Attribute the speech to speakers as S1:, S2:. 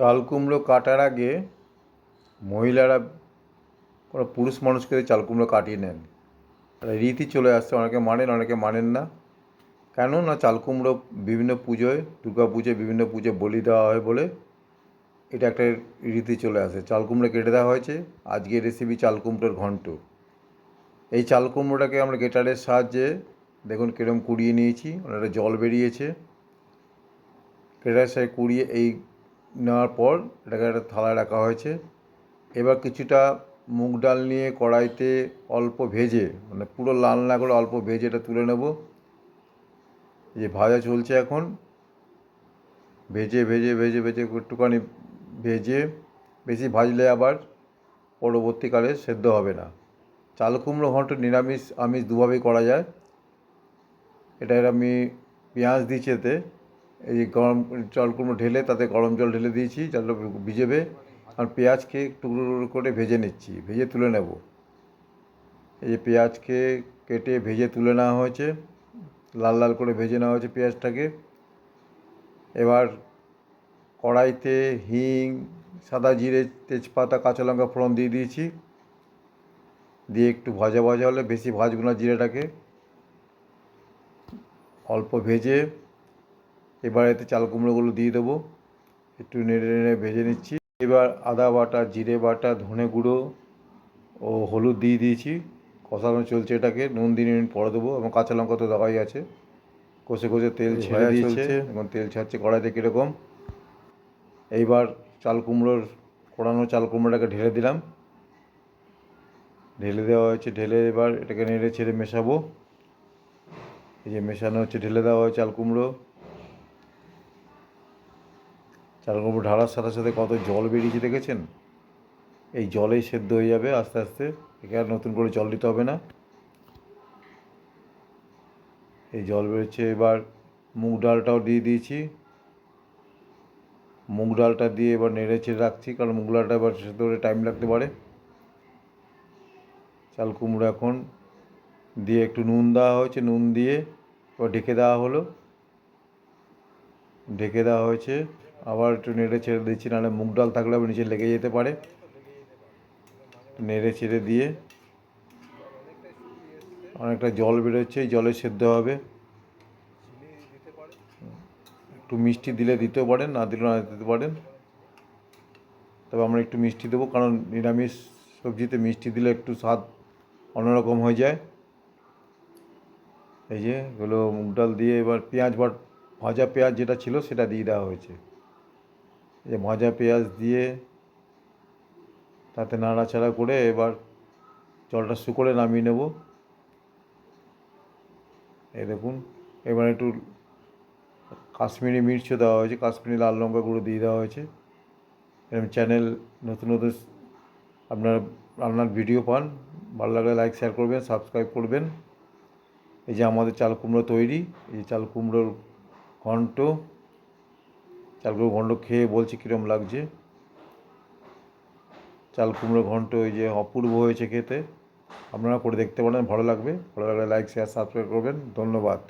S1: চাল কুমড়ো কাটার আগে মহিলারা কোনো পুরুষ মানুষকে দিয়ে চাল কুমড়ো কাটিয়ে নেন। রীতি চলে আসছে, অনেকে মানেন অনেকে মানেন না। কেন না চাল কুমড়ো বিভিন্ন পুজোয়, দুর্গা পুজোয় বিভিন্ন পুজোয় বলি দেওয়া হয় বলে এটা একটা রীতি চলে আসে। চাল কুমড়ো কেটে দেওয়া হয়েছে। আজকে রেসিপি চালকুমড়োর ঘন্ট। এই চাল কুমড়োটাকে আমরা গেটারের সাহায্যে দেখুন কিরম কুড়িয়ে নিয়েছি। অনেকটা জল বেরিয়েছে। গেটারের সাহায্যে কুড়িয়ে এই নেওয়ার পর এটাকে একটা থালায় রাখা হয়েছে। এবার কিছুটা মুগ ডাল নিয়ে কড়াইতে অল্প ভেজে মানে পুরো লাল না করে অল্প ভেজে এটা তুলে নেব। যে ভাজা চলছে এখন। ভেজে ভেজে ভেজে ভেজে একটুখানি ভেজে বেশি ভাজলে আবার পরবর্তীকালে সেদ্ধ হবে না। চাল কুমড়ো ঘন্ট নিরামিষ, আমিষ দুভাবেই করা যায়। এটার আমি পেঁয়াজ দিয়েছি এতে। এই গরম চাল কুমড়ো ঢেলে তাতে গরম জল ঢেলে দিয়েছি জলটা ভিজেবে, আর পেঁয়াজকে টুকরো টুকরো করে ভেজে নিচ্ছি, ভেজে তুলে নেব। এই যে পেঁয়াজকে কেটে ভেজে তুলে নেওয়া হয়েছে, লাল লাল করে ভেজে নেওয়া হয়েছে পেঁয়াজটাকে। এবার কড়াইতে হিং, সাদা জিরে, তেজপাতা, কাঁচা লঙ্কা ফোড়ন দিয়ে দিয়েছি। দিয়ে একটু ভাজা ভাজা হলে বেশি ভাজবো না জিরেটাকে। অল্প ভেজে এবার এতে চাল কুমড়োগুলো দিয়ে দেবো। একটু নেড়ে নেড়ে ভেজে নিচ্ছি। এবার আদা বাটা জিরে বাটা ধনে গুঁড়ো ও হলুদ দিয়ে দিয়েছি। কষানো চলছে এটাকে। নুন দিয়ে মিনিট পরে দেবো। এবং কাঁচা লঙ্কা তো দেওয়াই আছে। কষে কষে তেল ছেড়ে দিয়েছে। এবং তেল ছাড়ছে কড়াইতে কীরকম। এইবার চাল কুমড়োর কোড়ানো চাল কুমড়োটাকে ঢেলে দিলাম। ঢেলে দেওয়া হয়েছে। ঢেলে এবার এটাকে নেড়ে ছেড়ে মেশাবো। এই যে মেশানো হচ্ছে ঢেলে দেওয়া হয়েছে চাল কুমড়ো। চাল কুমড়ো ঢালার সাথে সাথে কত জল বেরিয়েছে দেখেছেন? এই জলেই সেদ্ধ হয়ে যাবে আস্তে আস্তে। একে আর নতুন করে জল দিতে হবে না। এই জল বেরোচ্ছে এবার। মুগ ডালটাও দিয়ে দিয়েছি। মুগ ডালটা দিয়ে এবার নেড়ে চেড়ে রাখছি, কারণ মুগ ডালটা এবার সেদ্ধ হতে টাইম লাগতে পারে। চাল কুমড়ো এখন দিয়ে একটু নুন দেওয়া হয়েছে, নুন দিয়ে এবার ঢেকে দেওয়া হলো। ঢেকে দেওয়া হয়েছে। আবার একটু নেড়ে ছেড়ে দিচ্ছি, নাহলে মুগ ডাল থাকলে আবার নিচে লেগে যেতে পারে। নেড়ে ছেড়ে দিয়ে অনেকটা জল বেরোচ্ছে জলে সেদ্ধ হবে। একটু মিষ্টি দিলে দিতেও পারেন, না দিলেও না দিতে পারেন। তবে আমরা একটু মিষ্টি দেবো, কারণ নিরামিষ সবজিতে মিষ্টি দিলে একটু স্বাদ অন্যরকম হয়ে যায়। এই যে এগুলো মুগ ডাল দিয়ে এবার পেঁয়াজ বাট ভাজা পেঁয়াজ যেটা ছিল সেটা দিয়ে দেওয়া হয়েছে। এই ভাজা পেঁয়াজ দিয়ে তাতে নাড়াচাড়া করে এবার জলটা শুকোলে নামিয়ে নেব। এই দেখুন, এবার একটু কাশ্মীরি মির্চও দেওয়া হয়েছে, কাশ্মীরি লাল লঙ্কা গুঁড়ো দিয়ে দেওয়া হয়েছে। এরকম চ্যানেল নতুন নতুন আপনার রান্নার ভিডিও পান, ভালো লাগলে লাইক শেয়ার করবেন সাবস্ক্রাইব করবেন। এই যে আমাদের চাল কুমড়ো তৈরি, এই যে চাল কুমড়োর ঘন্ট চাল কুমড়ো ঘন্ট খেয়ে বলছি কীরকম লাগছে? চাল কুমড়ো ঘন্ট ওই যে অপূর্ব হয়েছে খেতে। আপনারা করে দেখতে পারেন, ভালো লাগবে। ভালো লাগলে লাইক শেয়ার সাবস্ক্রাইব করবেন। ধন্যবাদ।